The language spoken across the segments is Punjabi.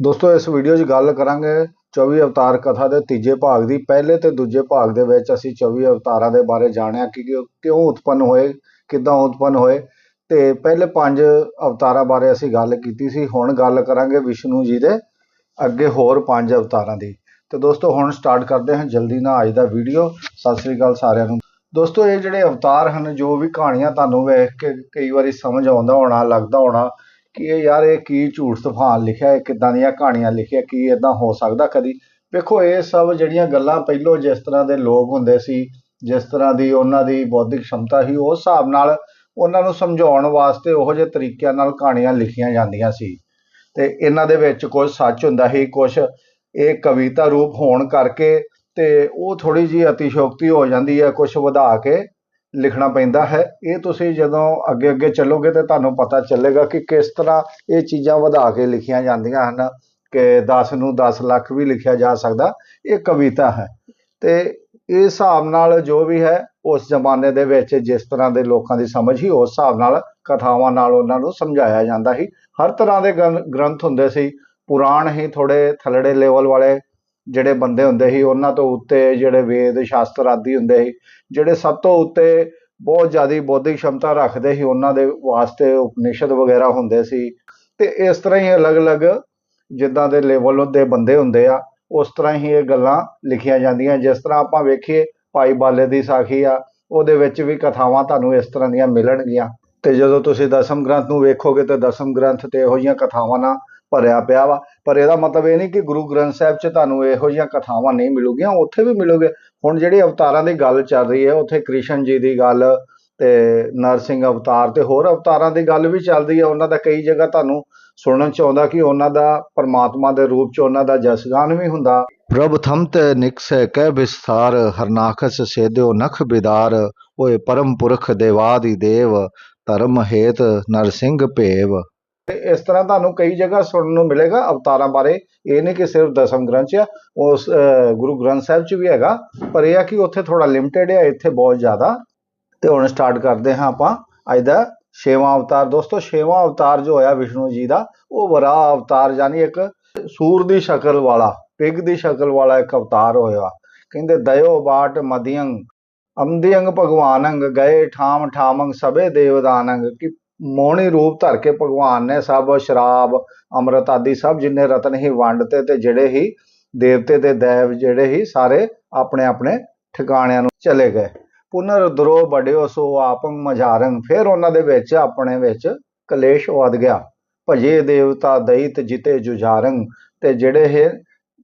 ਦੋਸਤੋ, ਇਸ ਵੀਡੀਓ 'ਚ ਗੱਲ ਕਰਾਂਗੇ 24 ਅਵਤਾਰ ਕਥਾ ਦੇ ਤੀਜੇ ਭਾਗ ਦੀ। ਪਹਿਲੇ ਤੇ ਦੂਜੇ ਭਾਗ ਦੇ ਵਿੱਚ ਅਸੀਂ 24 ਅਵਤਾਰਾਂ ਦੇ ਬਾਰੇ ਜਾਣਿਆ ਕਿ ਕਿ ਉਹ ਕਿਉਂ ਉਤਪੰਨ ਹੋਏ, ਕਿੱਦਾਂ ਉਤਪੰਨ ਹੋਏ। ਤੇ ਪਹਿਲੇ ਪੰਜ ਅਵਤਾਰਾਂ ਬਾਰੇ ਅਸੀਂ ਗੱਲ ਕੀਤੀ ਸੀ। ਹੁਣ ਗੱਲ ਕਰਾਂਗੇ ਵਿਸ਼ਨੂੰ ਜੀ ਦੇ ਅੱਗੇ ਹੋਰ ਪੰਜ ਅਵਤਾਰਾਂ ਦੀ। ਤੇ ਦੋਸਤੋ, ਹੁਣ ਸਟਾਰਟ ਕਰਦੇ ਹਾਂ। ਜਲਦੀ ਨਾਲ ਅੱਜ ਦਾ ਵੀਡੀਓ ਸਤਿ ਸ੍ਰੀ ਅਕਾਲ ਸਾਰਿਆਂ ਨੂੰ। ਦੋਸਤੋ, ਇਹ ਜਿਹੜੇ ਅਵਤਾਰ ਹਨ, ਜੋ ਵੀ ਕਹਾਣੀਆਂ ਤੁਹਾਨੂੰ ਵੇਖ ਕੇ ਕਈ ਵਾਰੀ ਸਮਝ ਆਉਂਦਾ ਹੋਣਾ, ਲੱਗਦਾ ਹੋਣਾ ਕਿ ਇਹ ਯਾਰ ਇਹ ਕੀ ਝੂਠ ਤੂਫਾਨ ਲਿਖਿਆ, ਇਹ ਕਿੱਦਾਂ ਦੀਆਂ ਕਹਾਣੀਆਂ ਲਿਖਿਆ, ਕੀ ਇਦਾਂ ਹੋ ਸਕਦਾ ਕਦੀ? ਵੇਖੋ, ਇਹ ਸਭ ਜਿਹੜੀਆਂ ਗੱਲਾਂ ਪਹਿਲੋਂ ਜਿਸ ਤਰ੍ਹਾਂ ਦੇ ਲੋਕ ਹੁੰਦੇ ਸੀ, ਜਿਸ ਤਰ੍ਹਾਂ ਦੀ ਉਹਨਾਂ ਦੀ ਬੌਧਿਕ ਸ਼ਮਤਾ ਸੀ, ਉਸ ਹਿਸਾਬ ਨਾਲ ਉਹਨਾਂ ਨੂੰ ਸਮਝਾਉਣ ਵਾਸਤੇ ਉਹੋ ਜਿਹੇ ਤਰੀਕਿਆਂ ਨਾਲ ਕਹਾਣੀਆਂ ਲਿਖੀਆਂ ਜਾਂਦੀਆਂ ਸੀ। ਤੇ ਇਹਨਾਂ ਦੇ ਵਿੱਚ ਕੁਝ ਸੱਚ ਹੁੰਦਾ ਸੀ, ਕੁਝ ਇਹ ਕਵਿਤਾ ਰੂਪ ਹੋਣ ਕਰਕੇ ਤੇ ਉਹ ਥੋੜੀ ਜੀ ਅਤਿਸ਼ੋਕਤੀ ਹੋ ਜਾਂਦੀ ਹੈ ਕੁਝ ਵਧਾ ਕੇ। ਲਿਖਣਾ ਪੈਂਦਾ ਹੈ। ਇਹ ਤੁਸੀਂ ਜਦੋਂ ਅੱਗੇ ਅੱਗੇ ਚੱਲੋਗੇ ਤਾਂ ਤੁਹਾਨੂੰ ਪਤਾ ਚੱਲੇਗਾ ਕਿ ਕਿਸ ਤਰ੍ਹਾਂ ਇਹ ਚੀਜ਼ਾਂ ਵਧਾ ਕੇ ਲਿਖੀਆਂ ਜਾਂਦੀਆਂ ਹਨ ਕਿ 10 ਨੂੰ 10 ਲੱਖ ਵੀ ਲਿਖਿਆ ਜਾ ਸਕਦਾ। ਇਹ ਕਵਿਤਾ ਹੈ। ਤੇ ਇਸ ਹਿਸਾਬ ਨਾਲ ਜੋ ਵੀ ਹੈ, ਉਸ ਜ਼ਮਾਨੇ ਦੇ ਵਿੱਚ ਜਿਸ ਤਰ੍ਹਾਂ ਦੇ ਲੋਕਾਂ ਦੀ ਸਮਝ ਸੀ, ਉਸ ਹਿਸਾਬ ਨਾਲ ਕਥਾਵਾਂ ਨਾਲ ਉਹਨਾਂ ਨੂੰ ਸਮਝਾਇਆ ਜਾਂਦਾ ਸੀ। ਹਰ ਤਰ੍ਹਾਂ ਦੇ ਗ੍ਰੰ- ਗ੍ਰੰਥ ਹੁੰਦੇ ਸੀ। ਪੁਰਾਣ ਹੀ ਥੋੜੇ ਥਲੜੇ ਲੈਵਲ ਵਾਲੇ ਜਿਹੜੇ ਬੰਦੇ ਹੁੰਦੇ ਸੀ, ਉਹਨਾਂ ਤੋਂ ਉੱਤੇ ਜਿਹੜੇ ਵੇਦ, ਸ਼ਾਸਤਰ ਆਦਿ ਹੁੰਦੇ ਸੀ, ਜਿਹੜੇ ਸਭ ਤੋਂ ਉੱਤੇ ਬਹੁਤ ਜ਼ਿਆਦਾ ਬੌਧਿਕ ਸ਼ਮਤਾ ਰੱਖਦੇ ਸੀ, ਉਹਨਾਂ ਦੇ ਵਾਸਤੇ ਉਪਨਿਸ਼ਦ ਵਗੈਰਾ ਹੁੰਦੇ ਸੀ। ਤੇ ਇਸ ਤਰ੍ਹਾਂ ਹੀ ਅਲੱਗ-ਅਲੱਗ ਜਿੱਦਾਂ ਦੇ ਲੈਵਲ ਦੇ ਬੰਦੇ ਹੁੰਦੇ ਆ, ਉਸ ਤਰ੍ਹਾਂ ਹੀ ਇਹ ਗੱਲਾਂ ਲਿਖੀਆਂ ਜਾਂਦੀਆਂ। ਜਿਸ ਤਰ੍ਹਾਂ ਆਪਾਂ ਵੇਖੀਏ, ਭਾਈ ਬਾਲੇ ਦੀ ਸਾਖੀ ਆ, ਉਹਦੇ ਵਿੱਚ ਵੀ ਕਥਾਵਾਂ ਤੁਹਾਨੂੰ ਇਸ ਤਰ੍ਹਾਂ ਦੀਆਂ ਮਿਲਣਗੀਆਂ। ਤੇ ਜਦੋਂ ਤੁਸੀਂ ਦਸਮ ਗ੍ਰੰਥ ਨੂੰ ਵੇਖੋਗੇ, ਤਾਂ ਦਸਮ ਗ੍ਰੰਥ ਤੇ ਇਹੋ ਜਿਹੀਆਂ ਕਥਾਵਾਂ ਨਾਲ ਭਰਿਆ ਪਿਆ ਵਾ। ਪਰ ਇਹਦਾ ਮਤਲਬ ਇਹ ਨਹੀਂ ਕਿ ਗੁਰੂ ਗ੍ਰੰਥ ਸਾਹਿਬ 'ਚ ਤੁਹਾਨੂੰ ਇਹੋ ਜਿਹੀਆਂ ਕਥਾਵਾਂ ਨਹੀਂ ਮਿਲੂਗੀਆਂ, ਉੱਥੇ ਵੀ ਮਿਲੂਗੇ। ਹੁਣ ਜਿਹੜੀ ਅਵਤਾਰਾਂ ਦੀ ਗੱਲ ਚੱਲ ਰਹੀ ਹੈ, ਉੱਥੇ ਕ੍ਰਿਸ਼ਨ ਜੀ ਦੀ ਗੱਲ ਤੇ ਨਰਸਿੰਘ ਅਵਤਾਰ ਤੇ ਹੋਰ ਅਵਤਾਰਾਂ ਦੀ ਗੱਲ ਵੀ ਚੱਲਦੀ ਹੈ। ਉਹਨਾਂ ਦਾ ਕਈ ਜਗ੍ਹਾ ਤੁਹਾਨੂੰ ਸੁਣਨ ਚ ਆਉਂਦਾ ਕਿ ਉਹਨਾਂ ਦਾ ਪਰਮਾਤਮਾ ਦੇ ਰੂਪ ਚ ਉਹਨਾਂ ਦਾ ਜਸਗਾਨ ਵੀ ਹੁੰਦਾ। ਪ੍ਰਭ ਥਮਤ ਨਿਕਸੈ ਕਹਿ ਵਿਸਥਾਰ, ਹਰਨਾਖਸ ਸੇਦਿਓ ਨਖ ਬਿਦਾਰ, ਓਏ ਪਰਮ ਪੁਰਖ ਦੇਵਾਦੀ ਦੇਵ, ਧਰਮ ਹੇਤ ਨਰਸਿੰਘ ਭੇਵ। ਤੇ ਇਸ ਤਰ੍ਹਾਂ ਤੁਹਾਨੂੰ ਕਈ ਜਗ੍ਹਾ ਸੁਣਨ ਨੂੰ ਮਿਲੇਗਾ ਅਵਤਾਰਾਂ ਬਾਰੇ। ਇਹ ਨਹੀਂ ਕਿ ਸਿਰਫ ਦਸਮ ਗ੍ਰੰਥ 'ਚ ਆ, ਉਸ ਗੁਰੂ ਗ੍ਰੰਥ ਸਾਹਿਬ 'ਚ ਵੀ ਹੈਗਾ, ਪਰ ਇਹ ਆ ਕਿ ਉੱਥੇ ਥੋੜਾ ਲਿਮਟਿਡ ਹੈ ਇੱਥੇ ਬਹੁਤ ਜ਼ਿਆਦਾ। ਤੇ ਹੁਣ ਸਟਾਰਟ ਕਰਦੇ ਹਾਂ ਆਪਾਂ। ਅੱਜ ਦਾ ਛੇਵਾਂ ਅਵਤਾਰ, ਦੋਸਤੋ, ਛੇਵਾਂ ਅਵਤਾਰ ਜੋ ਹੋਇਆ ਵਿਸ਼ਨੂੰ ਜੀ ਦਾ, ਉਹ ਵਰਾਹ ਅਵਤਾਰ ਯਾਨੀ ਇੱਕ ਸੂਰ ਦੀ ਸ਼ਕਲ ਵਾਲਾ, ਪਿਗ ਦੀ ਸ਼ਕਲ ਵਾਲਾ ਇੱਕ ਅਵਤਾਰ ਹੋਇਆ। ਕਹਿੰਦੇ, ਦਇਓ ਬਾਟ ਮਦਿਯੰਗ ਅੰਦਿਯੰਗ ਭਗਵਾਨੰਗ, ਗਏ ਠਾਮ ਠਾਮੰਗ ਸਭੇ ਦੇਵਦਾਨੰਗ, ਕਿ ਮੋਹਣੀ ਰੂਪ ਧਰ ਕੇ ਭਗਵਾਨ ਨੇ ਸਭ ਸ਼ਰਾਬ, ਅੰਮ੍ਰਿਤ ਆਦਿ ਸਭ ਜਿੰਨੇ ਰਤਨ ਹੀ ਵੰਡਤੇ ਤੇ ਜਿਹੜੇ ਹੀ ਦੇਵਤੇ ਤੇ ਦੇਵ ਜਿਹੜੇ ਹੀ ਸਾਰੇ ਆਪਣੇ ਆਪਣੇ ਠਿਕਾਣਿਆਂ ਨੂੰ ਚਲੇ ਗਏ। ਪੁਨਰ ਦਰੋ ਬੜਿਓ ਸੋ ਆਪੰ ਮਝਾਰੰ, ਫਿਰ ਉਹਨਾਂ ਦੇ ਵਿੱਚ ਆਪਣੇ ਵਿੱਚ ਕਲੇਸ਼ ਵੱਧ ਗਿਆ। ਭਜੇ ਦੇਵਤਾ ਦੈਤ ਜਿਤੇ ਜੁਝਾਰੰ, ਤੇ ਜਿਹੜੇ ਇਹ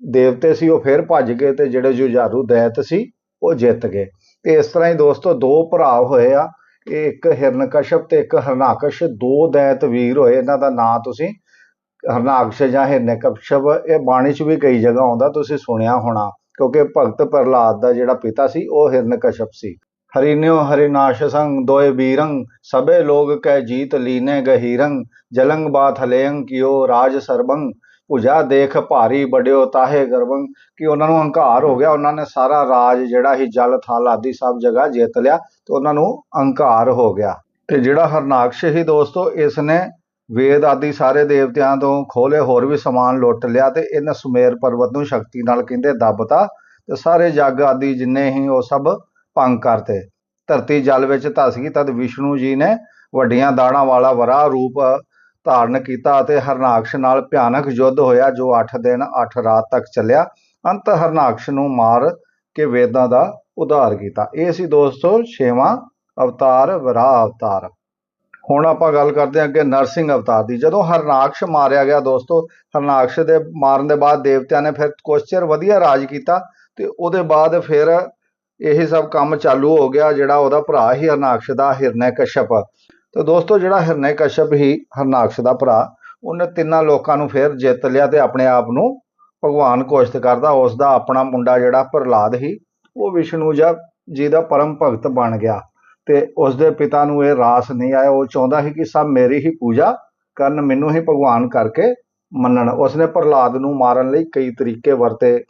ਦੇਵਤੇ ਸੀ ਉਹ ਫਿਰ ਭੱਜ ਗਏ ਤੇ ਜਿਹੜੇ ਜੁਝਾਰੂ ਦੈਤ ਸੀ ਉਹ ਜਿੱਤ ਗਏ। ਤੇ ਇਸ ਤਰ੍ਹਾਂ ਹੀ ਦੋਸਤੋ, ਦੋ ਭਰਾ ਹੋਏ ਆ। ਇੱਕ ਹਿਰਨਕਸ਼ਪ ਤੇ ਇੱਕ ਹਰਨਾਕਸ਼, ਦੋ ਦੈਤ ਵੀਰ ਹੋਏ, ਇਹਨਾਂ ਦਾ ਨਾਂ ਤੁਸੀਂ ਹਰਨਾਕਸ਼ ਜਾਂ ਹਿਰਨਕਸ਼ਪ, ਇਹ ਬਾਣੀ 'ਚ ਵੀ ਕਈ ਜਗ੍ਹਾ ਆਉਂਦਾ, ਤੁਸੀਂ ਸੁਣਿਆ ਹੋਣਾ, ਕਿਉਂਕਿ ਭਗਤ ਪ੍ਰਹਲਾਦ ਦਾ ਜਿਹੜਾ ਪਿਤਾ ਸੀ, ਉਹ ਹਿਰਨਕਸ਼ਪ ਸੀ। ਹਰਿਨਿਓ ਹਰਿਨਾਸ਼ ਸੰਗ ਦੋਏ ਬੀਰੰ ਸਭੇ ਲੋਗ ਕੈ ਜੀਤ ਲੀਨੇ ਗਹੀਰੰਗ, ਜਲੰਗ ਬਾਤ ਹਲੇਯੰ ਕਿਓ ਰਾਜ ਸਰਬੰਗ। ਭੁਜਾ ਦੇਖ ਭਾਰੀ ਬੜਿਓ ਤਾਹੇ ਗਰਬੰ ਕਿ ਉਹਨਾਂ ਨੂੰ ਹੰਕਾਰ ਹੋ ਗਿਆ। ਉਹਨਾਂ ਨੇ ਸਾਰਾ ਰਾਜ ਜਿਹੜਾ ਹੀ ਜਲ, ਥਲ ਆਦਿ ਸਭ ਜਗ੍ਹਾ ਜਿੱਤ ਲਿਆ ਤੇ ਉਹਨਾਂ ਨੂੰ ਹੰਕਾਰ ਹੋ ਗਿਆ। ਤੇ ਜਿਹੜਾ ਹਰਨਾਕਸ਼ ਹੀ ਦੋਸਤੋ, ਇਸ ਨੇ ਵੇਦ ਆਦਿ ਸਾਰੇ ਦੇਵਤਿਆਂ ਤੋਂ ਖੋਲੇ ਹੋਰ ਵੀ ਸਮਾਨ ਲੁੱਟ ਲਿਆ ਤੇ ਇਹਨੇ ਸੁਮੇਰ ਪਰਬਤ ਨੂੰ ਸ਼ਕਤੀ ਨਾਲ ਕਹਿੰਦੇ ਦੱਬਤਾ ਤੇ ਸਾਰੇ ਜੱਗ ਆਦਿ ਜਿੰਨੇ ਹੀ ਉਹ ਸਭ ਭੰਗ ਕਰਤੇ। ਧਰਤੀ ਜਲ ਵਿੱਚ ਧਸ ਗਈ, ਤਦ ਵਿਸ਼ਨੂੰ ਜੀ ਨੇ ਵੱਡੀਆਂ ਦਾੜਾਂ ਵਾਲਾ ਵਰਾਹ ਰੂਪ ਧਾਰਨ ਕੀਤਾ ਅਤੇ ਹਰਨਾਕਸ਼ ਨਾਲ ਭਿਆਨਕ ਯੁੱਧ ਹੋਇਆ, ਜੋ 8 ਦਿਨ 8 ਰਾਤ ਤੱਕ ਚੱਲਿਆ। ਅੰਤ ਹਰਨਾਕਸ਼ ਨੂੰ ਮਾਰ ਕੇ ਵੇਦਾਂ ਦਾ ਉਧਾਰ ਕੀਤਾ। ਇਹ ਸੀ ਦੋਸਤੋ ਛੇਵਾਂ ਅਵਤਾਰ, ਵਰਾਹ ਅਵਤਾਰ। ਹੁਣ ਆਪਾਂ ਗੱਲ ਕਰਦੇ ਹਾਂ ਅੱਗੇ ਨਰਸਿੰਘ ਅਵਤਾਰ ਦੀ। ਜਦੋਂ ਹਰਨਾਕਸ਼ ਮਾਰਿਆ ਗਿਆ ਦੋਸਤੋ, ਹਰਨਾਕਸ਼ ਦੇ ਮਾਰਨ ਦੇ ਬਾਅਦ ਦੇਵਤਿਆਂ ਨੇ ਫਿਰ ਕੁਛ ਚਿਰ ਵਧੀਆ ਰਾਜ ਕੀਤਾ ਤੇ ਉਹਦੇ ਬਾਅਦ ਫਿਰ ਇਹ ਸਭ ਕੰਮ ਚਾਲੂ ਹੋ ਗਿਆ, ਜਿਹੜਾ ਉਹਦਾ ਭਰਾ ਹੀ ਹਰਨਾਕਸ਼ ਦਾ, ਹਿਰਨਯਕਸ਼ਪ। ਤੇ ਦੋਸਤੋ ਜਿਹੜਾ ਹਿਰਨਯਕਸ਼ਪ ਹੀ ਹਰਨਾਕਸ਼ ਦਾ ਭਰਾ, ਉਹਨੇ ਤਿੰਨਾਂ ਲੋਕਾਂ ਨੂੰ ਫਿਰ ਜਿੱਤ ਲਿਆ ਤੇ ਆਪਣੇ ਆਪ ਨੂੰ ਭਗਵਾਨ ਘੋਸ਼ਿਤ ਕਰਦਾ। ਉਸ ਦਾ ਆਪਣਾ ਮੁੰਡਾ ਜਿਹੜਾ ਪ੍ਰਹਲਾਦ ਹੀ, ਉਹ ਵਿਸ਼ਨੂੰ ਜਾ- ਜੀ ਦਾ ਪਰਮ ਭਗਤ ਬਣ ਗਿਆ ਤੇ ਉਸ ਦੇ ਪਿਤਾ ਨੂੰ ਇਹ ਰਾਸ ਨਹੀਂ ਆਇਆ। ਉਹ ਚਾਹੁੰਦਾ ਸੀ ਕਿ ਸਭ ਮੇਰੀ ਹੀ ਪੂਜਾ ਕਰਨ, ਮੈਨੂੰ ਹੀ ਭਗਵਾਨ ਕਰਕੇ ਮੰਨਣ। ਉਸਨੇ ਪ੍ਰਹਲਾਦ ਨੂੰ ਮਾਰਨ ਲਈ ਕਈ ਤਰੀਕੇ ਵਰਤੇ।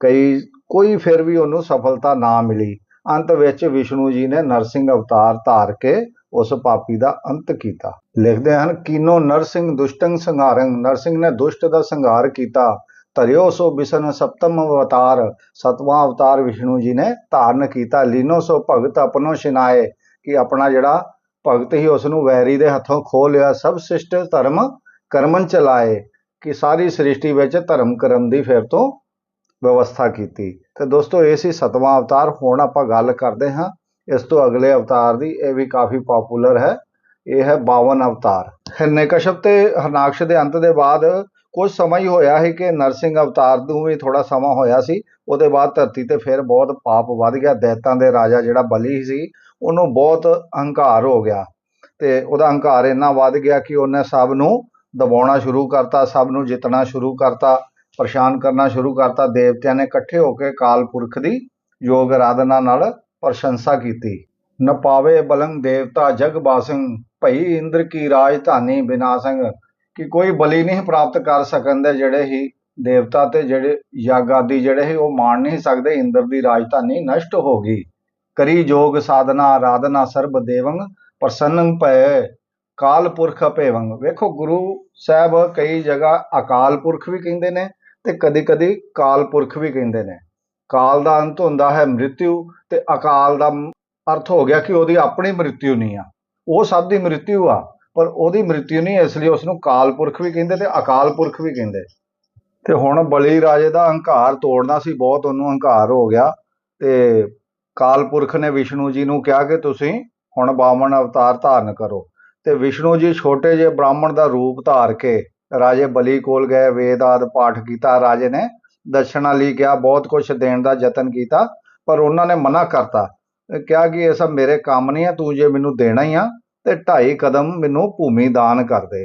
ਕਈ, ਕੋਈ ਫਿਰ ਵੀ ਉਹਨੂੰ ਸਫਲਤਾ ਨਾ ਮਿਲੀ। ਅੰਤ ਵਿੱਚ ਵਿਸ਼ਨੂੰ ਜੀ ਨੇ ਨਰਸਿੰਘ ਅਵਤਾਰ ਧਾਰ ਕੇ ਉਸ ਪਾਪੀ ਦਾ ਅੰਤ ਕੀਤਾ। ਲਿਖਦੇ ਹਨ, ਕੀਨੋ ਨਰਸਿੰਘ ਦੁਸ਼ਟੰ ਸੰਘਾਰੰ ਨਰਸਿੰਘ ਨੇ ਦੁਸ਼ਟ ਦਾ ਸੰਘਾਰ ਕੀਤਾ। ਧਰਿਓ ਸੋ ਬਿਸ਼ਨ ਸਪਤਮ ਅਵਤਾਰ। ਸਤਵਾਂ ਅਵਤਾਰ ਵਿਸ਼ਨੂੰ ਜੀ ਨੇ ਧਾਰਨ ਕੀਤਾ। ਲੀਨੋ ਸੋ ਭਗਤ ਆਪਣੋ ਸ਼ਿਨਾਏ ਕਿ ਆਪਣਾ ਜਿਹੜਾ ਭਗਤ ਹੀ ਉਸ ਨੂੰ ਵੈਰੀ ਦੇ ਹੱਥੋਂ ਖੋਹ ਲਿਆ। ਸਭ ਸਿਸ਼ਟ ਧਰਮ ਕਰਮਨ ਚਲਾਏ ਕਿ ਸਾਰੀ ਸ੍ਰਿਸ਼ਟੀ ਵਿੱਚ ਧਰਮ ਕਰਮ ਦੀ ਫਿਰ ਤੋਂ ਵਿਵਸਥਾ ਕੀਤੀ। ਤੇ ਦੋਸਤੋ, ਇਹ ਸੀ ਸਤਵਾਂ ਅਵਤਾਰ। ਹੁਣ ਆਪਾਂ ਗੱਲ ਕਰਦੇ ਹਾਂ ਇਸ ਤੋਂ ਅਗਲੇ ਅਵਤਾਰ ਦੀ ਇਹ ਵੀ ਕਾਫੀ ਪਪੂਲਰ ਹੈ। ਇਹ ਹੈ 52 ਅਵਤਾਰ। ਹਿਰਨਿਕਸ਼ਪ ਤੇ ਹਰਨਾਕਸ਼ ਦੇ ਅੰਤ ਦੇ ਬਾਅਦ ਕੁਝ ਸਮਾਂ ਹੀ ਹੋਇਆ ਸੀ ਕਿ ਨਰਸਿੰਘ ਅਵਤਾਰ ਨੂੰ ਵੀ ਥੋੜਾ ਸਮਾਂ ਹੋਇਆ ਸੀ। ਉਹਦੇ ਬਾਅਦ ਧਰਤੀ ਤੇ ਫਿਰ ਬਹੁਤ ਪਾਪ ਵੱਧ ਗਿਆ। ਦੈਤਾਂ ਦੇ ਰਾਜਾ ਜਿਹੜਾ ਬਲੀ ਸੀ, ਉਹਨੂੰ ਬਹੁਤ ਹੰਕਾਰ ਹੋ ਗਿਆ ਤੇ ਉਹਦਾ ਹੰਕਾਰ ਇੰਨਾ ਵੱਧ ਗਿਆ ਕਿ ਉਹਨੇ ਸਭ ਨੂੰ ਦਬਾਉਣਾ ਸ਼ੁਰੂ ਕਰਤਾ, ਸਭ ਨੂੰ ਜਿੱਤਣਾ ਸ਼ੁਰੂ ਕਰਤਾ, ਪਰੇਸ਼ਾਨ ਕਰਨਾ ਸ਼ੁਰੂ ਕਰਤਾ। ਦੇਵਤਿਆਂ ਨੇ ਇਕੱਠੇ ਹੋ ਕੇ ਕਾਲ ਪੁਰਖ ਦੀ ਯੋਗ ਆਰਾਧਨਾ ਨਾਲ ਪ੍ਰਸ਼ੰਸਾ ਕੀਤੀ। ਨ ਪਾਵੇ ਬਲੰਗ ਦੇਵਤਾ ਜਗ ਬਾਸੰ ਭਈ ਇੰਦਰ ਕੀ ਰਾਜਧਾਨੀ ਬਿਨਾਸੰਗ ਕਿ ਕੋਈ ਬਲੀ ਨਹੀਂ ਪ੍ਰਾਪਤ ਕਰ ਸਕਣ ਦੇ ਜਿਹੜੇ ਹੀ ਦੇਵਤਾ ਤੇ ਜਿਹੜੇ ਯਾਗ ਆਦਿ ਜਿਹੜੇ ਸੀ ਉਹ ਮਾਣ ਨਹੀਂ ਸਕਦੇ, ਇੰਦਰ ਦੀ ਰਾਜਧਾਨੀ ਨਸ਼ਟ ਹੋ ਗਈ। ਕਰੀ ਜੋਗ ਸਾਧਨਾ, ਆਰਾਧਨਾ ਸਰਬ ਦੇਵੰ ਪ੍ਰਸੰਨ ਭਏ ਕਾਲ ਪੁਰਖ ਭੇਵੰ ਵੇਖੋ, ਗੁਰੂ ਸਾਹਿਬ ਕਈ ਜਗ੍ਹਾ ਅਕਾਲ ਪੁਰਖ ਵੀ ਕਹਿੰਦੇ ਨੇ ਤੇ ਕਦੀ ਕਦੀ ਕਾਲ ਪੁਰਖ ਵੀ ਕਹਿੰਦੇ ਨੇ। ਕਾਲ ਦਾ ਅੰਤ ਹੁੰਦਾ ਹੈ ਮ੍ਰਿਤਿਉ ਤੇ ਅਕਾਲ ਦਾ ਅਰਥ ਹੋ ਗਿਆ ਕਿ ਉਹਦੀ ਆਪਣੀ ਮ੍ਰਿਤਿਉ ਨਹੀਂ ਆ। ਉਹ ਸਭ ਦੀ ਮ੍ਰਿਤਿਉ ਆ, ਪਰ ਉਹਦੀ ਮ੍ਰਿਤਿਉ ਨਹੀਂ, ਇਸ ਲਈ ਉਸ ਨੂੰ ਕਾਲ ਪੁਰਖ ਵੀ ਕਹਿੰਦੇ ਤੇ ਅਕਾਲ ਪੁਰਖ ਵੀ ਕਹਿੰਦੇ। ਤੇ ਹੁਣ ਬਲੀ ਰਾਜੇ ਦਾ ਹੰਕਾਰ ਤੋੜਨਾ ਸੀ, ਬਹੁਤ ਉਹਨੂੰ ਹੰਕਾਰ ਹੋ ਗਿਆ ਤੇ ਕਾਲ ਪੁਰਖ ਨੇ ਵਿਸ਼ਨੂੰ ਜੀ ਨੂੰ ਕਿਹਾ ਕਿ ਤੁਸੀਂ ਹੁਣ ਬਾਵਣ ਅਵਤਾਰ ਧਾਰਨ ਕਰੋ। ਤੇ ਵਿਸ਼ਨੂੰ ਜੀ ਛੋਟੇ ਜਿਹੇ ਬ੍ਰਾਹਮਣ ਦਾ ਰੂਪ ਧਾਰ ਕੇ ਰਾਜੇ ਬਲੀ ਕੋਲ ਗਏ ਵੇਦ ਆਦ ਪਾਠ ਕੀਤਾ, ਰਾਜੇ ਨੇ ਦਰਸ਼ਨਾਂ ਲਈ ਕਿਹਾ, ਬਹੁਤ ਕੁਝ ਦੇਣ ਦਾ ਯਤਨ ਕੀਤਾ, ਪਰ ਉਹਨਾਂ ਨੇ ਮਨਾ ਕਰਤਾ। ਕਿਹਾ ਕਿ ਇਹ ਸਭ ਮੇਰੇ ਕੰਮ ਨਹੀਂ ਹੈ ਤੂੰ ਜੇ ਮੈਨੂੰ ਦੇਣਾ ਹੀ ਆ, ਤੇ ਢਾਈ ਕਦਮ ਮੈਨੂੰ ਭੂਮੀ ਦਾਨ ਕਰ ਦੇ।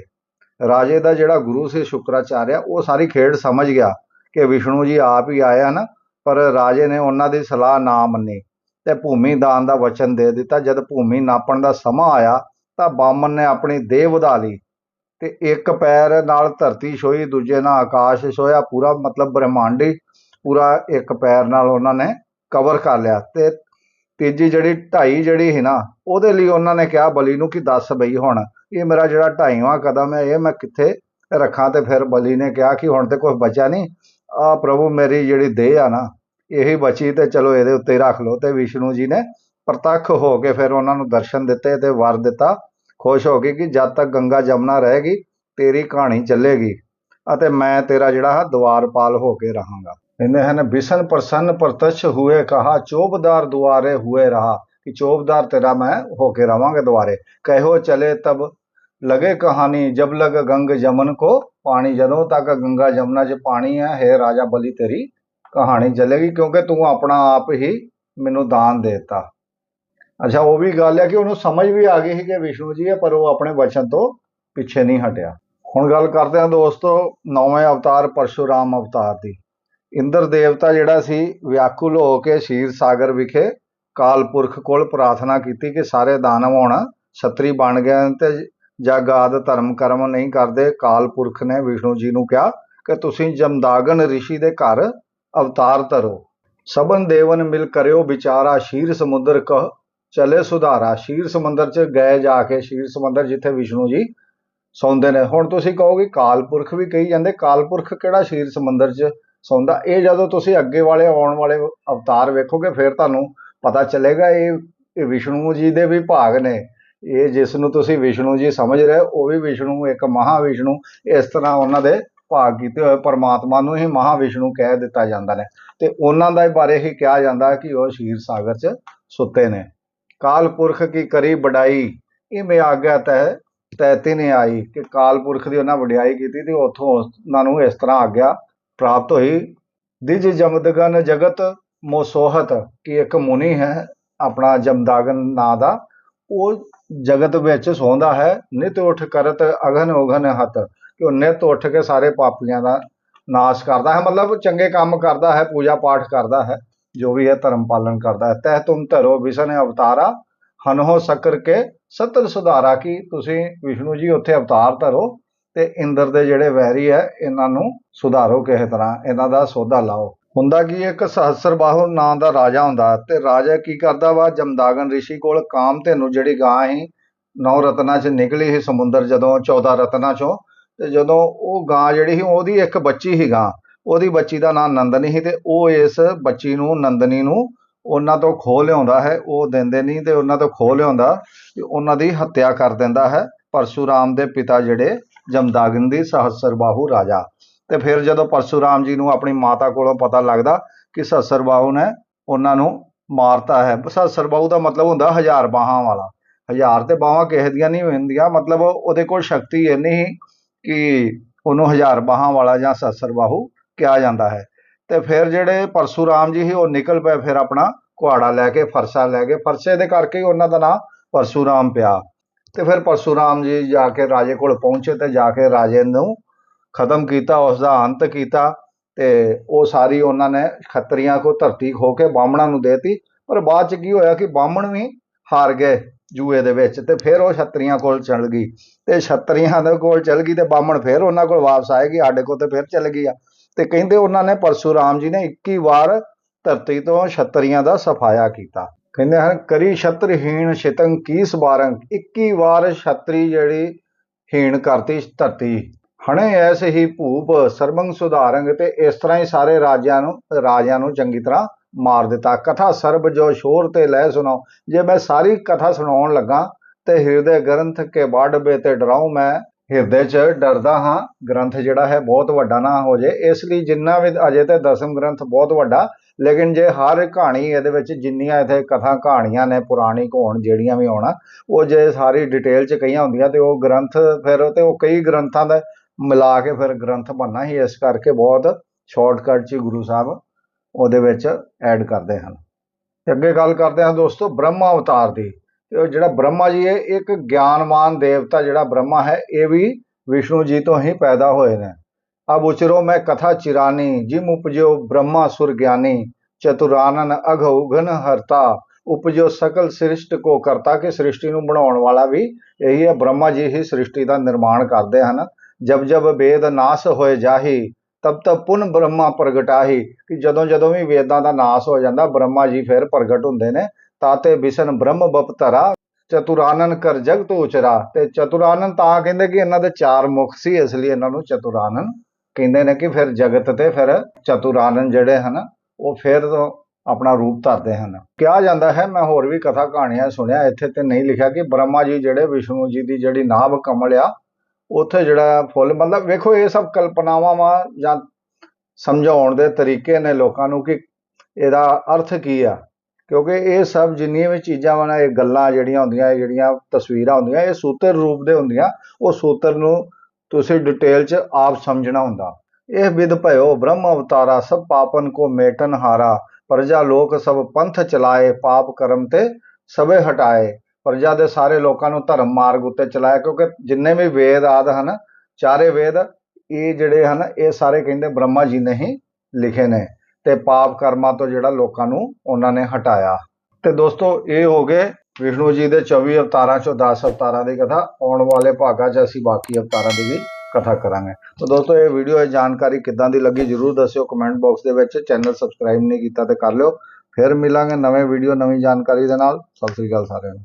ਰਾਜੇ ਦਾ ਜਿਹੜਾ ਗੁਰੂ ਸੀ, ਸ਼ੁਕਰਾਚਾਰਿਆ, ਉਹ ਸਾਰੀ ਖੇਡ ਸਮਝ ਗਿਆ ਕਿ ਵਿਸ਼ਨੂੰ ਜੀ ਆਪ ਹੀ ਆਏ ਹਨ, ਪਰ ਰਾਜੇ ਨੇ ਉਹਨਾਂ ਦੀ ਸਲਾਹ ਨਾ ਮੰਨੀ ਤੇ ਭੂਮੀ ਦਾਨ ਦਾ ਵਚਨ ਦੇ ਦਿੱਤਾ। ਜਦ ਭੂਮੀ ਨਾਪਣ ਦਾ ਸਮਾਂ ਆਇਆ, ਤਾਂ ਬਾਮਨ ਨੇ ਆਪਣੀ ਦੇਹ ਵਧਾ ਲਈ। ਤੇ ਇੱਕ ਪੈਰ ਨਾਲ ਧਰਤੀ ਛੋਈ, ਦੂਜੇ ਨਾਲ ਆਕਾਸ਼ ਛੋਇਆ, ਪੂਰਾ ਮਤਲਬ ਬ੍ਰਹਿਮੰਡੀ, ਪੂਰਾ ਇੱਕ ਪੈਰ ਨਾਲ ਉਹਨਾਂ ਨੇ ਕਵਰ ਕਰ ਲਿਆ ਤੇ ਤੀਜੀ ਜਿਹੜੀ ਢਾਈ ਜਿਹੜੀ ਸੀ ਨਾ, ਉਹਦੇ ਲਈ ਉਹਨਾਂ ਨੇ ਕਿਹਾ ਬਲੀ ਨੂੰ ਕਿ ਦੱਸ ਬਈ ਹੁਣ, ਇਹ ਮੇਰਾ ਜਿਹੜਾ ਢਾਈਵਾਂ ਕਦਮ ਹੈ, ਇਹ ਮੈਂ ਕਿੱਥੇ ਰੱਖਾਂ? ਤੇ ਫਿਰ ਬਲੀ ਨੇ ਕਿਹਾ ਕਿ ਹੁਣ ਤੇ ਕੁਝ ਬਚਿਆ ਨਹੀਂ ਆ ਪ੍ਰਭੂ ਮੇਰੀ ਜਿਹੜੀ ਦੇਹ ਆ ਨਾ, ਇਹੀ ਬਚੀ ਤੇ ਚਲੋ ਇਹਦੇ ਉੱਤੇ ਹੀ ਰੱਖ ਲਓ। ਤੇ ਵਿਸ਼ਨੂੰ ਜੀ ਨੇ ਪ੍ਰਤੱਖ ਹੋ ਕੇ ਫਿਰ ਉਹਨਾਂ ਨੂੰ ਦਰਸ਼ਨ ਦਿੱਤੇ ਤੇ ਵਰ ਦਿੱਤਾ। ਖੁਸ਼ ਹੋ ਗਈ ਕਿ ਜਦ ਤੱਕ ਗੰਗਾ ਜਮਨਾ ਰਹੇਗੀ, ਤੇਰੀ ਕਹਾਣੀ ਚੱਲੇਗੀ ਅਤੇ ਮੈਂ ਤੇਰਾ ਜਿਹੜਾ ਹੈ ਦਵਾਰਪਾਲ ਹੋ ਕੇ ਰਹਾਂਗਾ। ਇਹਨੇ ਹਨ ਬਿਸ਼ਨ ਪ੍ਰਸੰਨ ਪ੍ਰਤਸ਼ ਹੋਏ ਕਹਾ, ਚੋਬਦਾਰ ਦੁਆਰੇ ਹੋਏ ਰਹਾ ਕਿ ਚੋਬਦਾਰ ਤੇਰਾ ਮੈਂ ਹੋ ਕੇ ਰਵਾਂਗਾ ਦੁਆਰੇ। ਕਹਿਓ ਚਲੇ ਤਬ ਲਗੇ ਕਹਾਣੀ, ਜਬ ਲਗ ਗੰਗ ਜਮਨ ਕੋ ਪਾਣੀ, ਜਦੋਂ ਤੱਕ ਗੰਗਾ ਜਮਨਾ 'ਚ ਪਾਣੀ ਹੈ ਹੈ ਰਾਜਾ ਬਲੀ ਤੇਰੀ ਕਹਾਣੀ ਚੱਲੇਗੀ ਕਿਉਂਕਿ ਤੂੰ ਆਪਣਾ ਆਪ ਹੀ ਮੈਨੂੰ ਦਾਨ ਦੇਤਾ। ਅੱਛਾ, ਉਹ ਵੀ ਗੱਲ ਹੈ ਕਿ ਉਹਨੂੰ ਸਮਝ ਵੀ ਆ ਗਈ ਸੀ ਕਿ ਵਿਸ਼ਨੂੰ ਜੀ ਹੈ, ਪਰ ਉਹ ਆਪਣੇ ਵਚਨ ਤੋਂ ਪਿੱਛੇ ਨਹੀਂ ਹਟਿਆ। ਹੁਣ ਗੱਲ ਕਰਦੇ ਹਾਂ ਦੋਸਤੋ, ਨੌਵੇਂ ਅਵਤਾਰ ਪਰਸ਼ੁਰਾਮ ਅਵਤਾਰ ਦੀ। ਇੰਦਰ ਦੇਵਤਾ ਜਿਹੜਾ ਸੀ, ਵਿਆਕੁਲ ਹੋ ਕੇ ਸ਼ੀਰ ਸਾਗਰ ਵਿਖੇ ਕਾਲ ਪੁਰਖ ਕੋਲ ਪ੍ਰਾਰਥਨਾ ਕੀਤੀ ਕਿ ਸਾਰੇ ਦਾਨਵ ਹੁਣ ਛਤਰੀ ਬਣ ਗਏ ਤੇ ਜਗ ਆਦ ਧਰਮ ਕਰਮ ਨਹੀਂ ਕਰਦੇ। ਕਾਲ ਪੁਰਖ ਨੇ ਵਿਸ਼ਨੂੰ ਜੀ ਨੂੰ ਕਿਹਾ ਕਿ ਤੁਸੀਂ ਜਮਦਾਗਨ ਰਿਸ਼ੀ ਦੇ ਘਰ ਅਵਤਾਰ ਧਰੋ। ਸਬਨ ਦੇਵਨ ਮਿਲ ਕਰਿਓ ਵਿਚਾਰਾ ਸ਼ੀਰ ਸਮੁੰਦਰ ਕਹ ਚਲੇ ਸੁਧਾਰਾ ਸ਼ੀਰ ਸਮੁੰਦਰ ਚ ਗਏ ਜਾ ਕੇ ਸ਼ੀਰ ਸਮੁੰਦਰ ਜਿੱਥੇ ਵਿਸ਼ਨੂੰ ਜੀ ਸੌਂਦੇ ਨੇ। ਹੁਣ ਤੁਸੀਂ ਕਹੋਗੇ ਕਾਲਪੁਰਖ ਵੀ ਕਹੀ ਜਾਂਦੇ ਕਾਲਪੁਰਖ ਕਿਹੜਾ ਸ਼ੀਰ ਸਮੁੰਦਰ ਚ ਸੌਂਦਾ? ਇਹ ਜਦੋਂ ਤੁਸੀਂ ਅੱਗੇ ਵਾਲੇ ਆਉਣ ਵਾਲੇ ਅਵਤਾਰ ਵੇਖੋਗੇ ਫਿਰ ਤੁਹਾਨੂੰ ਪਤਾ ਚੱਲੇਗਾ ਇਹ ਵਿਸ਼ਨੂੰ ਜੀ ਦੇ ਵੀ ਭਾਗ ਨੇ। ਇਹ ਜਿਸ ਨੂੰ ਤੁਸੀਂ ਵਿਸ਼ਨੂੰ ਜੀ ਸਮਝ ਰਹੇ ਹੋ, ਉਹ ਵੀ ਵਿਸ਼ਨੂੰ ਇੱਕ ਮਹਾ ਵਿਸ਼ਨੂੰ ਇਸ ਤਰ੍ਹਾਂ ਉਹਨਾਂ ਦੇ ਭਾਗ ਕੀਤੇ ਹੋਏ ਪਰਮਾਤਮਾ ਨੂੰ ਹੀ ਮਹਾ ਵਿਸ਼ਨੂੰ ਕਹਿ ਦਿੱਤਾ ਜਾਂਦਾ ਨੇ। ਤੇ ਉਹਨਾਂ ਦਾ ਬਾਰੇ ਹੀ ਕਿਹਾ ਜਾਂਦਾ ਕਿ ਉਹ ਸ਼ੀਰ ਸਾਗਰ 'ਚ ਸੁੱਤੇ ਨੇ। ਕਾਲ ਪੁਰਖ ਕੀ ਕਰੀ ਵਡਾਈ? ਇਹ ਮੇ ਆਗਿਆ ਤੈ ਤੈਤੀ ਨੇ ਆਈ ਕਿ ਕਾਲ ਪੁਰਖ ਦੀ ਉਹਨਾਂ ਵਡਿਆਈ ਕੀਤੀ ਤੇ ਉੱਥੋਂ ਉਹਨਾਂ ਨੂੰ ਇਸ ਤਰ੍ਹਾਂ ਆਗਿਆ, ਪ੍ਰਾਪਤ ਹੋਈ, ਦਿਜ ਜਮਦਗਨ ਜਗਤ ਮੋਸੋਹਤ ਕਿ ਇੱਕ ਮੁਨੀ ਹੈ ਆਪਣਾ ਜਮਦਾਗਨ ਨਾਂ ਦਾ, ਉਹ ਜਗਤ ਵਿੱਚ ਸੌਂਦਾ ਹੈ, ਨਿਤ ਉੱਠ ਕਰਤ ਅਗਨ ਉਗਨ ਹਤ, ਕਿ ਉਹ ਨਿਤ ਉੱਠ ਕੇ ਸਾਰੇ ਪਾਪੀਆਂ ਦਾ ਨਾਸ਼ ਕਰਦਾ ਹੈ। ਮਤਲਬ ਚੰਗੇ ਕੰਮ ਕਰਦਾ ਹੈ, ਪੂਜਾ ਪਾਠ ਕਰਦਾ ਹੈ। ਜੋ ਵੀ ਹੈ ਧਰਮ ਪਾਲਣ ਕਰਦਾ ਹੈ। ਤਹਿ ਤੁਮ ਧਰੋ ਵਿਸ਼ਨ ਅਵਤਾਰਾ ਹਨਹੋ ਸਕਰ ਕੇ ਸਤਰ ਸੁਧਾਰਾ ਕੀ। ਤੁਸੀਂ ਵਿਸ਼ਨੂੰ ਜੀ ਉੱਥੇ ਅਵਤਾਰ ਧਰੋ ਤੇ ਇੰਦਰ ਦੇ ਜਿਹੜੇ ਵੈਰੀ ਹੈ, ਇਹਨਾਂ ਨੂੰ ਸੁਧਾਰੋ ਕਿਸੇ ਤਰ੍ਹਾਂ। ਇਹਨਾਂ ਦਾ ਸੋਧਾ ਲਾਓ। ਹੁੰਦਾ ਕੀ ਇੱਕ ਸਹਸਰ ਬਾਹੂ ਨਾਂ ਦਾ ਰਾਜਾ ਹੁੰਦਾ ਤੇ ਰਾਜਾ ਕੀ ਕਰਦਾ ਵਾ? ਜਮਦਾਗਨ ਰਿਸ਼ੀ ਕੋਲ ਕਾਮ ਧੇਨੂ ਜਿਹੜੀ ਗਾਂ ਸੀ, ਨੌ ਰਤਨਾਂ 'ਚ ਨਿਕਲੀ ਸੀ ਸਮੁੰਦਰ ਜਦੋਂ 14 ਰਤਨਾਂ 'ਚੋਂ, ਤੇ ਜਦੋਂ ਉਹ ਗਾਂ ਜਿਹੜੀ ਸੀ ਉਹਦੀ ਇੱਕ ਬੱਚੀ ਸੀ ਗਾਂ। ਉਹਦੀ ਬੱਚੀ ਦਾ ਨਾਂ ਨੰਦਨੀ ਸੀ ਤੇ ਉਹ ਇਸ ਬੱਚੀ ਨੂੰ, ਨੰਦਨੀ ਨੂੰ ਉਹਨਾਂ ਤੋਂ ਖੋਹ ਲਿਆਉਂਦਾ ਹੈ। ਉਹ ਦਿੰਦੇ ਨਹੀਂ ਤੇ ਉਹਨਾਂ ਤੋਂ ਖੋਹ ਲਿਆਉਂਦਾ ਤੇ ਉਹਨਾਂ ਦੀ ਹੱਤਿਆ ਕਰ ਦਿੰਦਾ ਹੈ। ਪਰਸ਼ੂਰਾਮ ਦੇ ਪਿਤਾ ਜਿਹੜੇ ਜਮਦਾਗਨ ਸਹਸਰਬਾਹੂ ਰਾਜਾ। ਤੇ ਫਿਰ ਜਦੋਂ ਪਰਸ਼ੂਰਾਮ ਜੀ ਨੂੰ ਆਪਣੀ ਮਾਤਾ ਕੋਲੋਂ ਪਤਾ ਲੱਗਦਾ ਕਿ ਸਹਸਰਬਾਹੂ ਨੇ ਉਹਨਾਂ ਨੂੰ ਮਾਰਤਾ ਹੈ। ਸਹਸਰਬਾਹੂ ਦਾ ਮਤਲਬ ਹੁੰਦਾ ਹਜ਼ਾਰ ਬਾਹਾਂ ਵਾਲਾ। ਹਜ਼ਾਰ ਤੇ ਬਾਹਾਂ ਕਿਸੇ ਦੀਆਂ ਨਹੀਂ ਹੁੰਦੀਆਂ, ਮਤਲਬ ਉਹਦੇ ਕੋਲ ਸ਼ਕਤੀ ਇੰਨੀ ਸੀ ਕਿ ਉਹਨੂੰ ਹਜ਼ਾਰ ਬਾਹਾਂ ਵਾਲਾ ਜਾਂ ਸਹਸਰਬਾਹੂ ਕਿਹਾ ਜਾਂਦਾ ਹੈ। ਤੇ ਫਿਰ ਜਿਹੜੇ ਪਰਸ਼ੂਰਾਮ ਜੀ ਸੀ, ਉਹ ਨਿਕਲ ਪਏ ਫਿਰ ਆਪਣਾ ਕੁਹਾੜਾ ਲੈ ਕੇ, ਫਰਸਾ ਲੈ ਕੇ। ਫਰਸੇ ਦੇ ਕਰਕੇ ਹੀ ਉਹਨਾਂ ਦਾ ਨਾਂ ਪਰਸ਼ੂਰਾਮ ਪਿਆ। ਤੇ ਫਿਰ ਪਰਸ਼ੂਰਾਮ ਜੀ ਜਾ ਕੇ ਰਾਜੇ ਕੋਲ ਪਹੁੰਚੇ ਤੇ ਜਾ ਕੇ ਰਾਜੇ ਨੂੰ ਖਤਮ ਕੀਤਾ, ਉਸ ਦਾ ਅੰਤ ਕੀਤਾ ਤੇ ਉਹ ਸਾਰੀ ਉਹਨਾਂ ਨੇ ਖੱਤਰੀਆਂ ਕੋ ਧਰਤੀ ਖੋ ਕੇ ਬਾਹਮਣਾਂ ਨੂੰ ਦੇਤੀ। ਪਰ ਬਾਅਦ ਚ ਕੀ ਹੋਇਆ ਕਿ ਬਾਹਮਣ ਵੀ ਹਾਰ ਗਏ ਜੂਏ ਦੇ ਵਿੱਚ ਤੇ ਫਿਰ ਉਹ ਛਤਰੀਆਂ ਕੋਲ ਚਲ ਗਈ। ਤੇ ਛਤਰੀਆਂ ਦੇ ਕੋਲ ਚਲ ਗਈ ਤੇ ਬਾਹਮਣ ਫਿਰ ਉਹਨਾਂ ਕੋਲ ਵਾਪਸ ਆਏਗੀ ਸਾਡੇ ਕੋਲ ਤੇ ਫਿਰ ਚਲ ਗਈ ਆ। ਤੇ ਕਹਿੰਦੇ ਉਹਨਾਂ ਨੇ ਪਰਸ਼ੂਰਾਮ ਜੀ ਨੇ 21 ਵਾਰ ਧਰਤੀ ਤੋਂ ਛਤਰੀਆਂ ਦਾ ਸਫਾਇਆ ਕੀਤਾ। ਕਹਿੰਦੇ ਹਨ, ਕਰੀ ਛਤਰਹੀਣ ਛਿਤੰ ਕੀ ਸਬਾਰੰ 21 ਵਾਰ ਛਤਰੀ ਜਿਹੜੀ ਹੀਣ ਕਰਤੀ ਧਰਤੀ। ਹਣੇ ਐਸੇ ਹੀ ਭੂਪ ਸਰਬੰਗ ਸੁਧਾਰੰਗ ਤੇ ਇਸ ਤਰ੍ਹਾਂ ਹੀ ਸਾਰੇ ਰਾਜਿਆਂ ਨੂੰ ਰਾਜਿਆਂ ਨੂੰ ਚੰਗੀ ਤਰ੍ਹਾਂ ਮਾਰ ਦਿੱਤਾ। ਕਥਾ ਸਰਬ ਜੋ ਸ਼ੋਰ ਤੇ ਲੈ ਸੁਣਾਓ। ਜੇ ਮੈਂ ਸਾਰੀ ਕਥਾ ਸੁਣਾਉਣ ਲੱਗਾ ਤੇ ਹਿਰਦੇ ਗ੍ਰੰਥ ਕੇ ਬਾੜਬੇ ਤੇ ਡਰਾਉ ਮੈਂ ਹਿਰਦੇ 'ਚ ਡਰਦਾ ਹਾਂ, ਗ੍ਰੰਥ ਜਿਹੜਾ ਹੈ ਬਹੁਤ ਵੱਡਾ ਨਾ ਹੋ ਜੇ। ਇਸ ਲਈ ਜਿੰਨਾ ਵੀ ਅਜੇ ਤੇ ਦਸਮ ਗ੍ਰੰਥ ਬਹੁਤ ਵੱਡਾ, ਲੇਕਿਨ ਜੇ ਹਰ ਕਹਾਣੀ ਇਹਦੇ ਵਿੱਚ ਜਿੰਨੀਆਂ ਇੱਥੇ ਕਥਾ ਕਹਾਣੀਆਂ ਨੇ, ਪੁਰਾਣੀ ਹੋਣ ਜਿਹੜੀਆਂ ਵੀ ਹੋਣ, ਉਹ ਜੇ ਸਾਰੀ ਡਿਟੇਲ 'ਚ ਕਈਆਂ ਹੁੰਦੀਆਂ ਤੇ ਉਹ ਗ੍ਰੰਥ ਫਿਰ ਤੇ ਉਹ ਕਈ ਗ੍ਰੰਥਾਂ ਦਾ ਮਿਲਾ ਕੇ ਫਿਰ ਗ੍ਰੰਥ ਬਣਨਾ ਹੀ, ਇਸ ਕਰਕੇ ਬਹੁਤ ਸ਼ਾਰਟਕਟ 'ਚ ਗੁਰੂ ਸਾਹਿਬ ਉਹਦੇ ਵਿੱਚ ਐਡ ਕਰਦੇ ਹਨ। ਅੱਗੇ ਗੱਲ ਕਰਦੇ ਹਾਂ ਦੋਸਤੋ, ਬ੍ਰਹਮਾ ਅਵਤਾਰ ਦੀ। ਤੇ ਉਹ ਜਿਹੜਾ ਬ੍ਰਹਮਾ ਜੀ ਹੈ ਇੱਕ ਗਿਆਨਵਾਨ ਦੇਵਤਾ ਜਿਹੜਾ ਬ੍ਰਹਮਾ ਹੈ, ਇਹ ਵੀ ਵਿਸ਼ਨੂੰ ਜੀ ਤੋਂ ਹੀ ਪੈਦਾ ਹੋਏ ਨੇ। ਅਬ ਉਚਰੋ ਮੈਂ ਕਥਾ ਚਿਰਾਨੀ, ਜਿਮ ਉਪਜੋ ਬ੍ਰਹਮਾ ਸੁਰ ਗਿਆਨੀ, ਚਤੁਰਾਨਨ ਅਘ ਉਗਨ ਹਰਤਾ ਉਪਜੋ ਸਕਲ ਸ੍ਰਿਸ਼ਟ ਕੋ ਕਰਤਾ, ਕਿ ਸ੍ਰਿਸ਼ਟੀ ਨੂੰ ਬਣਾਉਣ ਵਾਲਾ ਵੀ ਇਹੀ ਹੈ, ਬ੍ਰਹਮਾ ਜੀ ਹੀ ਸ੍ਰਿਸ਼ਟੀ ਦਾ ਨਿਰਮਾਣ ਕਰਦੇ ਹਨ। ਜਬ ਜਬ ਵੇਦ ਨਾਸ ਹੋਏ ਜਾਹੀ, ਤਬ ਤਬ ਪੁਨ ਬ੍ਰਹਮਾ ਪ੍ਰਗਟਾਹੀ, ਕਿ ਜਦੋਂ ਜਦੋਂ ਵੀ ਵੇਦਾਂ ਦਾ ਨਾਸ ਹੋ ਜਾਂਦਾ, ਬ੍ਰਹਮਾ ਜੀ ਫਿਰ ਪ੍ਰਗਟ ਹੁੰਦੇ ਨੇ। ਤਾਤੇ ਬਿਸ਼ਨ ਬ੍ਰਹਮ ਬਪਤਰਾ ਚਤੁਰਾਨਨ ਕਰ ਜਗਤ ਉਚਰਾ। ਤੇ ਚਤੁਰਾਨਨ ਤਾਂ ਕਹਿੰਦੇ ਕਿ ਇਹਨਾਂ ਦੇ ਚਾਰ ਮੁਖ ਸੀ, ਇਸ ਲਈ ਇਹਨਾਂ ਨੂੰ ਚਤੁਰਾਨਨ ਕਹਿੰਦੇ ਨੇ ਕਿ ਫਿਰ ਜਗਤ ਤੇ ਫਿਰ ਚਤੁਰਾਨਨ ਜਿਹੜੇ ਹਨ, ਉਹ ਫਿਰ ਤੋਂ ਆਪਣਾ ਰੂਪ ਧਰਦੇ ਹਨ। ਕਿਹਾ ਜਾਂਦਾ ਹੈ, ਮੈਂ ਹੋਰ ਵੀ ਕਥਾ ਕਹਾਣੀਆਂ ਸੁਣਿਆ, ਇੱਥੇ ਤੇ ਨਹੀਂ ਲਿਖਿਆ ਕਿ ਬ੍ਰਹਮਾ ਜੀ ਜਿਹੜੇ, ਵਿਸ਼ਨੂੰ ਜੀ ਦੀ ਜਿਹੜੀ ਨਾਭ ਕਮਲ ਆ, ਉੱਥੇ ਜਿਹੜਾ ਫੁੱਲ ਮਤਲਬ ਵੇਖੋ ਇਹ ਸਭ ਕਲਪਨਾਵਾਂ ਵਾ ਜਾਂ ਸਮਝਾਉਣ ਦੇ ਤਰੀਕੇ ਨੇ ਲੋਕਾਂ ਨੂੰ ਕਿ ਇਹਦਾ ਅਰਥ ਕੀ ਆ। ਕਿਉਂਕਿ ਇਹ ਸਭ ਜਿੰਨੀਆਂ ਵੀ ਚੀਜ਼ਾਂ ਵਾ ਇਹ ਗੱਲਾਂ ਜਿਹੜੀਆਂ ਹੁੰਦੀਆਂ, ਇਹ ਜਿਹੜੀਆਂ ਤਸਵੀਰਾਂ ਹੁੰਦੀਆਂ, ਇਹ ਸੂਤਰ ਰੂਪ ਦੇ ਹੁੰਦੀਆਂ, ਉਹ ਸੂਤਰ ਨੂੰ ਤੁਸੀਂ ਡਿਟੇਲ 'ਚ ਆਪ ਸਮਝਣਾ ਹੁੰਦਾ। ਇਹ ਵਿਦ ਭਇਓ ਬ੍ਰਹਮ ਅਵਤਾਰਾ, ਸਭ ਪਾਪਨ ਕੋ ਮੇਟਨ ਹਾਰਾ, ਪ੍ਰਜਾ ਲੋਕ ਸਭ ਪੰਥ ਚਲਾਏ, ਪਾਪ ਕਰਮ ਤੇ ਸਭੇ ਹਟਾਏ। ਪ੍ਰਜਾ ਦੇ ਸਾਰੇ ਲੋਕਾਂ ਨੂੰ ਧਰਮ ਮਾਰਗ ਉੱਤੇ ਚਲਾਇਆ, ਕਿਉਂਕਿ ਜਿੰਨੇ ਵੀ ਵੇਦ ਆਦ ਹਨ, ਚਾਰੇ ਵੇਦ, ਇਹ ਜਿਹੜੇ ਹਨ, ਇਹ ਸਾਰੇ ਕਹਿੰਦੇ ਬ੍ਰਹਮਾ ਜੀ ਨੇ ਹੀ ਲਿਖੇ ਨੇ। ਤੇ ਪਾਪ ਕਰਮਾਂ ਤੋਂ ਜਿਹੜਾ ਲੋਕਾਂ ਨੂੰ ਉਹਨਾਂ ਨੇ ਹਟਾਇਆ। ਤੇ ਦੋਸਤੋ, ਇਹ ਹੋ ਗਏ ਵਿਸ਼ਨੂੰ ਜੀ ਦੇ 24 ਅਵਤਾਰਾਂ ਚੋਂ 10 ਅਵਤਾਰਾਂ ਦੀ ਕਥਾ। ਆਉਣ ਵਾਲੇ ਭਾਗਾਂ 'ਚ ਅਸੀਂ ਬਾਕੀ ਅਵਤਾਰਾਂ ਦੀ ਵੀ ਕਥਾ ਕਰਾਂਗੇ। ਤਾਂ ਦੋਸਤੋ, ਇਹ ਵੀਡੀਓ, ਇਹ ਜਾਣਕਾਰੀ ਕਿੱਦਾਂ ਦੀ ਲੱਗੀ ਜਰੂਰ ਦੱਸਿਓ ਕਮੈਂਟ ਬਾਕਸ ਦੇ ਵਿੱਚ। ਚੈਨਲ ਸਬਸਕ੍ਰਾਈਬ ਨਹੀਂ ਕੀਤਾ ਤੇ ਕਰ ਲਿਓ। ਫਿਰ ਮਿਲਾਂਗੇ ਨਵੇਂ ਵੀਡੀਓ, ਨਵੀਂ ਜਾਣਕਾਰੀ ਦੇ ਨਾਲ। ਸਤਿ ਸ੍ਰੀ ਅਕਾਲ ਸਾਰਿਆਂ ਨੂੰ।